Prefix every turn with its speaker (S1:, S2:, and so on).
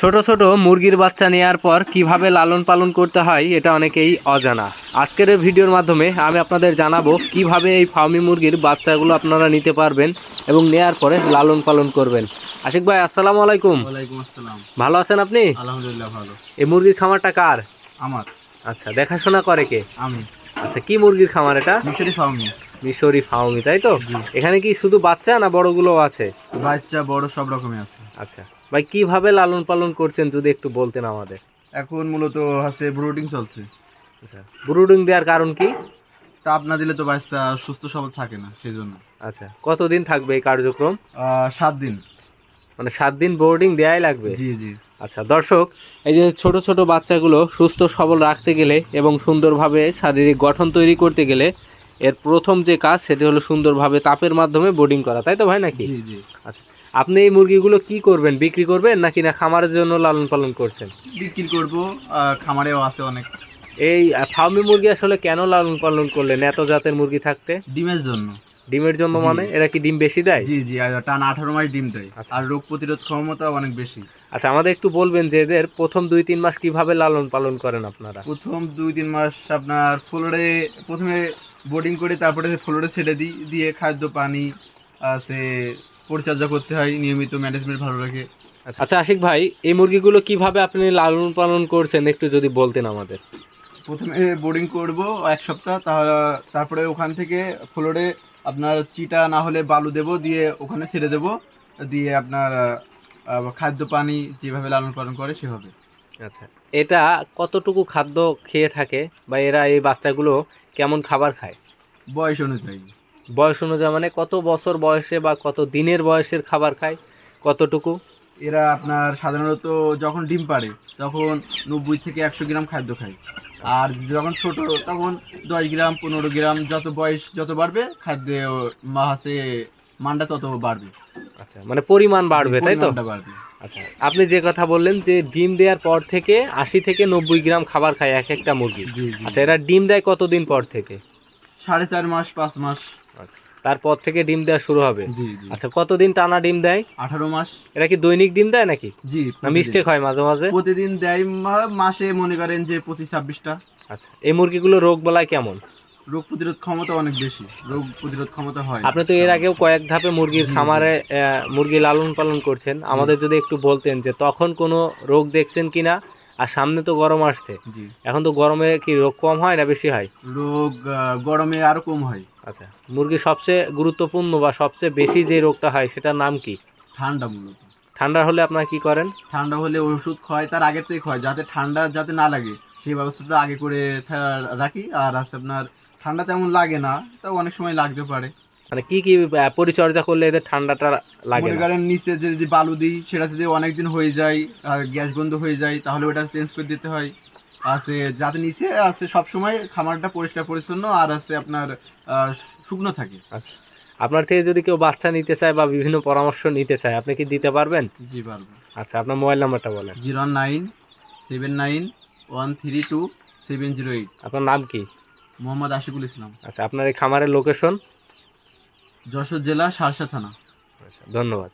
S1: ছোট ছোট মুরগির বাচ্চা নেওয়ার পর কীভাবে লালন পালন করতে হয় এটা অনেকেই অজানা। আজকের এই ভিডিওর মাধ্যমে আমি আপনাদের জানাব কীভাবে এই ফার্মি মুরগির বাচ্চাগুলো আপনারা নিতে পারবেন এবং নেয়ার পরে লালন পালন করবেন। আশিক ভাই আসসালামু আলাইকুম।
S2: ওয়ালাইকুম আসসালাম।
S1: ভালো আছেন আপনি?
S2: আলহামদুলিল্লাহ ভালো।
S1: এই মুরগির খামারটা কার?
S2: আমার।
S1: আচ্ছা দেখাশোনা করে কে?
S2: আমি।
S1: আচ্ছা কি মুরগির খামার এটা?
S2: মিশরি ফার্মি
S1: মিশরি ফাউমি তাই তো? এখানে কি শুধু বাচ্চা না বড়গুলো আছে?
S2: বাচ্চা বড় সব রকমই আছে।
S1: আচ্ছা। ভাই কীভাবে লালন পালন করছেন যদি একটু বলতেন আমাদের?
S2: এখন মূলত আছে ব্রুডিং চলছে।
S1: আচ্ছা। ব্রুডিং দেওয়ার কারণ কি?
S2: তাপ না দিলে তো বাচ্চা সুস্থ সবল থাকে না সেই জন্য
S1: আচ্ছা। কতদিন থাকবে এই কার্যক্রম?
S2: সাত দিন।
S1: মানে সাত দিন বোর্ডিং দেয়াই লাগবে?
S2: জি জি।
S1: আচ্ছা দর্শক এই যে ছোট ছোট বাচ্চাগুলো সুস্থ সবল রাখতে গেলে এবং সুন্দরভাবে শারীরিক গঠন তৈরি করতে গেলে এর প্রথম যে কাজ সেটি হলো সুন্দরভাবে তাপের মাধ্যমে বোর্ডিং করা তাই তো ভাই নাকি?
S2: জি
S1: আপনি এই মুরগিগুলো কি করবেন? বিক্রি করবেন নাকি না খামারের জন্য লালন পালন করছেন?
S2: বিক্রি করব খামারেও আছে অনেক
S1: এই ফার্মি মুরগি আসলে কেন লালন পালন করলেন এত জাতের মুরগি থাকতে?
S2: ডিমের জন্য।
S1: ডিমের জন্য মানে? এরা কি ডিম বেশি দেয়?
S2: জি জি আর টান আঠারো মাস ডিম দেয়।
S1: আচ্ছা।
S2: আর রোগ প্রতিরোধ ক্ষমতা অনেক বেশি।
S1: আচ্ছা আমাদের একটু বলবেন যে এদের প্রথম দুই তিন মাস কীভাবে লালন পালন করেন আপনারা?
S2: প্রথম দুই তিন মাস আপনার ফ্লোরে প্রথমে বোর্ডিং করে তারপরে ফ্লোরে ছেড়ে দিই দিয়ে খাদ্য পানি সে পরিচর্যা করতে হয় নিয়মিত ম্যানেজমেন্ট ভালো রাখে।
S1: আচ্ছা আশিক ভাই এই মুরগিগুলো কীভাবে আপনি লালন পালন করছেন একটু যদি বলতেন আমাদের?
S2: প্রথমে বোর্ডিং করব এক সপ্তাহ তা- তারপরে ওখান থেকে ফ্লোরে আপনার চিটা না হলে বালু দেব দিয়ে ওখানে ছেড়ে দেব দিয়ে আপনার খাদ্য পানি যেভাবে লালন পালন করে সেভাবে।
S1: আচ্ছা এটা কতটুকু খাদ্য খেয়ে থাকে বা এরা এই বাচ্চাগুলো কেমন খাবার খায়?
S2: বয়স অনুযায়ী।
S1: বয়স অনুযায়ী মানে কত বছর বয়সে বা কত দিনের বয়সের খাবার খায়? কতটুকু?
S2: এরা আপনার সাধারণত যখন ডিম পাড়ে তখন নব্বই থেকে একশো গ্রাম খাদ্য খায়। আর যখন ছোট তখন দশ গ্রাম পনেরো গ্রাম যত বয়স যত বাড়বে খাদ্যে মাসে মানটা তত বাড়বে।
S1: আচ্ছা মানে পরিমাণ বাড়বে তাই তো?
S2: বাড়বে।
S1: আচ্ছা আপনি যে কথা বললেন যে ডিম দেওয়ার পর থেকে আশি থেকে নব্বই গ্রাম খাবার খায় এক একটা মুরগি। আচ্ছা এরা ডিম দেয় কতদিন পর থেকে?
S2: সাড়ে চার মাস পাঁচ মাস।
S1: আচ্ছা। তারপর থেকে ডিম দেওয়া শুরু হবে। আচ্ছা কতদিন টানা ডিম দেয়?
S2: আঠারো মাস।
S1: এরা কি দৈনিক ডিম দেয় নাকি?
S2: জি
S1: না মিস্টেক হয় মাঝে মাঝে?
S2: প্রতিদিন দেয় মাসে মনে করেন যে পঁচিশ ছাব্বিশটা
S1: আচ্ছা এই মুরগিগুলো রোগ বলায় কেমন?
S2: রোগ প্রতিরোধ ক্ষমতা অনেক বেশি। রোগ প্রতিরোধ ক্ষমতা হয়
S1: আপনি তো এর আগেও কয়েক ধাপে মুরগির। খামারে মুরগি লালন পালন করছেন। আমাদের যদি একটু বলতেন যে তখন কোনো রোগ দেখছেন কিনা? আর সামনে তো গরম আসছে।
S2: জি।
S1: এখন তো গরমে কি রোগ কম হয় না বেশি হয়?
S2: রোগ গরমে আরও কম হয়।
S1: আচ্ছা মুরগির সবচেয়ে গুরুত্বপূর্ণ বা সবচেয়ে বেশি যে রোগটা হয় সেটার নাম কি?
S2: ঠান্ডা মূলত।
S1: ঠান্ডা হলে আপনারা কি করেন?
S2: ঠান্ডা হলে ওষুধ খায় তার আগের থেকে খায় যাতে ঠান্ডা যাতে না লাগে। সেই ব্যবস্থাটা আগে করে রাখি। আর আছে আপনার ঠান্ডা তেমন লাগে না তাও অনেক সময় লাগতে পারে।
S1: মানে কি কি পরিচর্যা করলে এদের ঠান্ডাটা লাগে
S2: মনে করেন নিচে যে যদি বালু দিই সেটা যদি অনেক দিন হয়ে যায় আর গ্যাস বন্ধ হয়ে যায় তাহলে ওটা চেঞ্জ করে দিতে হয়। আছে যাতে নিচে আছে সব সময় খামারটা পরিষ্কার পরিচ্ছন্ন আর আছে আপনার শুকনো থাকে।
S1: আচ্ছা। আপনার থেকে যদি কেউ বাচ্চা নিতে চায় বা বিভিন্ন পরামর্শ নিতে চায় আপনি কি দিতে পারবেন?
S2: জি পারব।
S1: আচ্ছা আপনার মোবাইল নাম্বারটা বলেন।
S2: Zero nine seven nine one three two seven zero eight.
S1: আপনার নাম কি?
S2: মোহাম্মদ আশিকুল ইসলাম।
S1: আচ্ছা আপনার এই খামারের লোকেশন?
S2: যশোর জেলা সারসা থানা।
S1: আচ্ছা ধন্যবাদ।